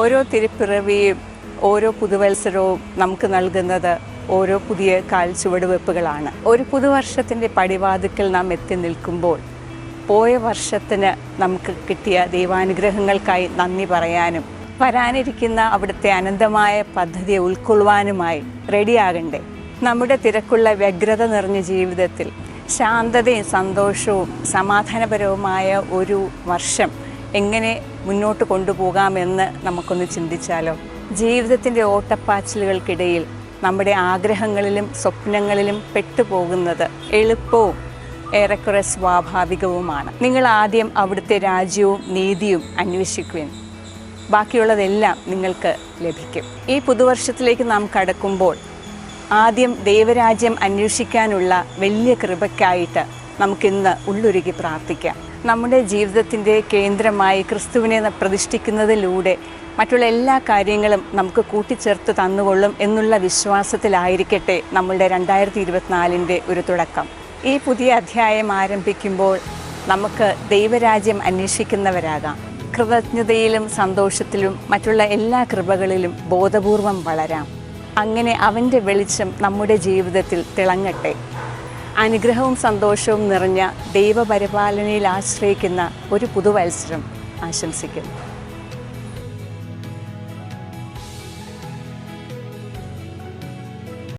ഓരോ തിരുപ്പിറവിയും ഓരോ പുതുവത്സരവും നമുക്ക് നൽകുന്നത് ഓരോ പുതിയ കാൽച്ചുവടുവെപ്പുകളാണ്. ഒരു പുതുവർഷത്തിന്റെ പടിവാതിക്കൽ നാം എത്തി നിൽക്കുമ്പോൾ പോയ വർഷത്തിന് നമുക്ക് കിട്ടിയ ദൈവാനുഗ്രഹങ്ങൾക്കായി നന്ദി പറയാനും വരാനിരിക്കുന്ന അവിടുത്തെ അനന്തമായ പദ്ധതിയെ ഉൾക്കൊള്ളുവാനുമായി റെഡിയാകണ്ടേ. നമ്മുടെ തിരക്കുള്ള വ്യഗ്രത നിറഞ്ഞ ജീവിതത്തിൽ ശാന്തതയും സന്തോഷവും സമാധാനപരവുമായ ഒരു വർഷം എങ്ങനെ മുന്നോട്ട് കൊണ്ടുപോകാമെന്ന് നമുക്കൊന്ന് ചിന്തിച്ചാലോ? ജീവിതത്തിന്റെ ഓട്ടപ്പാച്ചിലുകൾക്കിടയിൽ നമ്മുടെ ആഗ്രഹങ്ങളിലും സ്വപ്നങ്ങളിലും പെട്ടുപോകുന്നത് എളുപ്പവും ഏറെക്കുറെ സ്വാഭാവികവുമാണ്. നിങ്ങൾ ആദ്യം അവിടുത്തെ രാജ്യവും നീതിയും അന്വേഷിക്കുവിൻ. ബാക്കിയുള്ളതെല്ലാം നിങ്ങൾക്ക് ലഭിക്കും. ഈ പുതുവർഷത്തിലേക്ക് നാം കടക്കുമ്പോൾ ആദ്യം ദൈവരാജ്യം അന്വേഷിക്കാനുള്ള വലിയ കൃപയ്ക്കായിട്ട് നമുക്കിന്ന് ഉള്ളൊരുക്കി പ്രാർത്ഥിക്കാം. നമ്മുടെ ജീവിതത്തിന്റെ കേന്ദ്രമായി ക്രിസ്തുവിനെ പ്രതിഷ്ഠിക്കുന്നതിലൂടെ മറ്റുള്ള എല്ലാ കാര്യങ്ങളും നമുക്ക് കൂട്ടിച്ചേർത്ത് തന്നുകൊള്ളും എന്നുള്ള വിശ്വാസത്തിലായിരിക്കട്ടെ നമ്മളുടെ രണ്ടായിരത്തി ഇരുപത്തിനാലിന്റെ ഒരു തുടക്കം. ഈ പുതിയ അധ്യായം ആരംഭിക്കുമ്പോൾ നമുക്ക് ദൈവരാജ്യം അന്വേഷിക്കുന്നവരാകാം. കൃതജ്ഞതയിലും സന്തോഷത്തിലും മറ്റുള്ള എല്ലാ കൃപകളിലും ബോധപൂർവം വളരാം. അങ്ങനെ അവന്റെ വെളിച്ചം നമ്മുടെ ജീവിതത്തിൽ തിളങ്ങട്ടെ. അനുഗ്രഹവും സന്തോഷവും നിറഞ്ഞ ദൈവപരിപാലനയിൽ ആശ്രയിക്കുന്ന ഒരു പുതുവത്സരം ആശംസിക്കുന്നു.